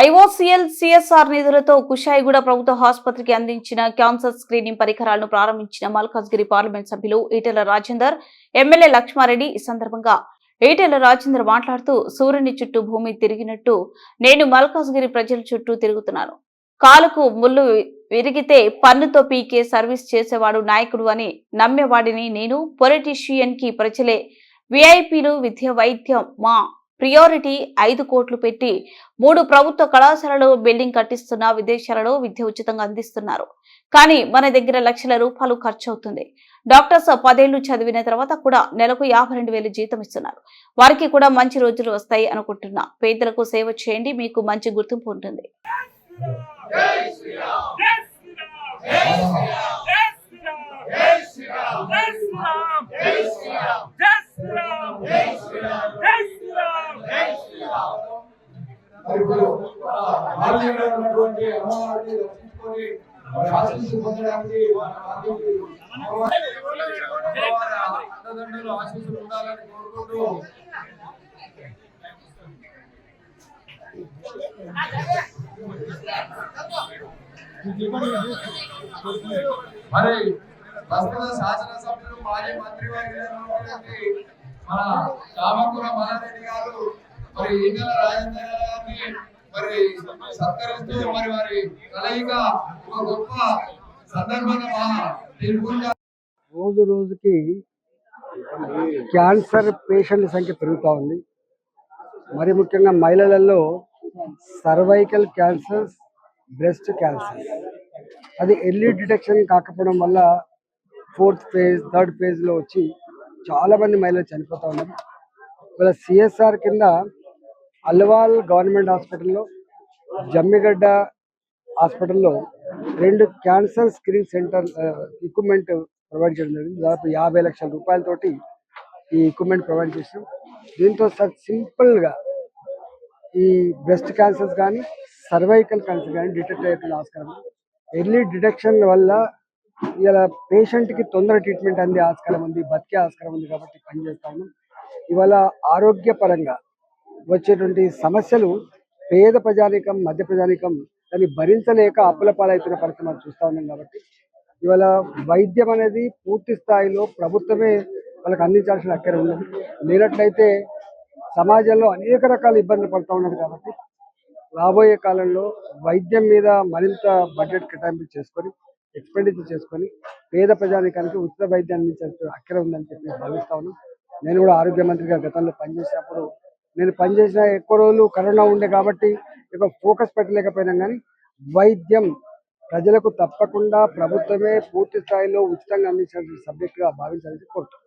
IOCL CSR నిధులతో కుషాయిగూడ ప్రభుత్వ ఆసుపత్రికి అందించిన క్యాన్సర్ స్క్రీనింగ్ పరికరాలను ప్రారంభించిన మల్కాజ్గిరి పార్లమెంట్ సభ్యులు ఈటెల రాజేందర్ ఎమ్మెల్యే లక్ష్మారెడ్డి ఈ సందర్భంగా. ఈటెల రాజేందర్ మాట్లాడుతూ సూర్యుని చుట్టూ భూమి తిరిగినట్టు నేను మల్కాజ్గిరి ప్రజల చుట్టూ తిరుగుతున్నాను కాలుకు ముళ్ళు విరిగితే పన్నుతో పీకే సర్వీస్ చేసేవాడు నాయకుడు అని నమ్మేవాడిని నేను పొలిటీషియన్కి ప్రజలే. విఐపీలు విద్య వైద్యం మా ప్రియారిటీ ఐదు కోట్లు పెట్టి మూడు ప్రభుత్వ కళాశాలలో బిల్డింగ్ కట్టిస్తున్న విదేశాలలో విద్య ఉచితంగా అందిస్తున్నారు. కానీ మన దగ్గర లక్షల రూపాయలు ఖర్చు అవుతుంది డాక్టర్స్ పదేళ్ళు చదివిన తర్వాత కూడా నెలకు యాభై రెండు వేలు జీతం ఇస్తున్నారు. వారికి కూడా మంచి రోజులు వస్తాయి అనుకుంటున్నా. పేదలకు సేవ చేయండి మీకు మంచి గుర్తింపు ఉంటుంది. మరి ఇప్పుడు భారతీయులు ఉన్నటువంటి అమ్మవారిని రక్షించుకొని ఆశీస్సు పొందడానికి అన్నదండలు ఆశీస్సులు ఉండాలని కోరుకుంటూ మరి ప్రస్తుత శాసనసభ్యులు మాజీ మంత్రి వారి మన చామకూర మహారెడ్డి గారు మరి ఈటల రాజేంద్ర మరి సత్కరిస్తూ మరి వారి కలయిక ఒక గొప్ప సందర్భంగా తెలుగుగా రోజు రోజుకి క్యాన్సర్ పేషెంట్ల సంఖ్య పెరుగుతూ ఉంది. మరి ముఖ్యంగా మహిళలలో సర్వైకల్ క్యాన్సర్స్ బ్రెస్ట్ క్యాన్సర్ అది ఎర్లీ డిటెక్షన్ కాకపోవడం వల్ల ఫోర్త్ ఫేజ్ థర్డ్ ఫేజ్లో వచ్చి చాలామంది మహిళలు చనిపోతూ ఉన్నారు. ఇవాళ సిఎస్ఆర్ కింద అల్వాల్ గవర్నమెంట్ హాస్పిటల్లో జమ్మిగడ్డ హాస్పిటల్లో రెండు cancer screen center equipment provide చేయడం జరిగింది. దాదాపు యాభై లక్షల రూపాయలతోటి ఈ ఎక్విప్మెంట్ ప్రొవైడ్ చేసాం దీంతో సార్ సింపుల్గా ఈ బ్రెస్ట్ క్యాన్సర్స్ కానీ సర్వైకల్ క్యాన్సర్ కానీ డిటెక్ట్ అయ్యేటువంటి ఆస్కారం. ఎర్లీ డిటెక్షన్ వల్ల ఇలా పేషెంట్కి తొందర ట్రీట్మెంట్ అందే ఆస్కారం ఉంది బతికే ఆస్కారం ఉంది కాబట్టి పనిచేస్తాము ఇవాళ ఆరోగ్యపరంగా వచ్చేటువంటి సమస్యలు పేద ప్రజానికం మధ్య ప్రజానికం దాన్ని భరించలేక అప్పుల పాలవుతున్న పరిస్థితి మనం చూస్తూ ఉన్నాం కాబట్టి. ఇవాళ వైద్యం అనేది పూర్తి స్థాయిలో ప్రభుత్వమే వాళ్ళకి అందించాల్సిన అక్కడ ఉన్నది లేనట్లయితే సమాజంలో అనేక రకాల ఇబ్బందులు పడుతూ ఉన్నది కాబట్టి రాబోయే కాలంలో వైద్యం మీద మరింత బడ్జెట్ కేటాయింపు చేసుకొని ఎక్స్పెండిచర్ చేసుకొని పేద ప్రజానికానికి ఉచిత వైద్యం అందించాల్సిన అక్కడ ఉందని చెప్పి భావిస్తా ఉన్నాం. నేను కూడా ఆరోగ్య మంత్రిగా గతంలో పనిచేసినప్పుడు నేను పనిచేసిన ఎక్కువ రోజులు కరోనా ఉండే కాబట్టి ఎక్కువ ఫోకస్ పెట్టలేకపోయినాం కానీ వైద్యం ప్రజలకు తప్పకుండా ప్రభుత్వమే పూర్తి స్థాయిలో ఉచితంగా అందించాల్సిన సబ్జెక్టుగా భావించాలని కోరుతున్నాను.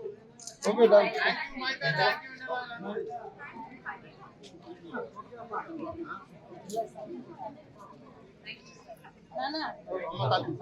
না না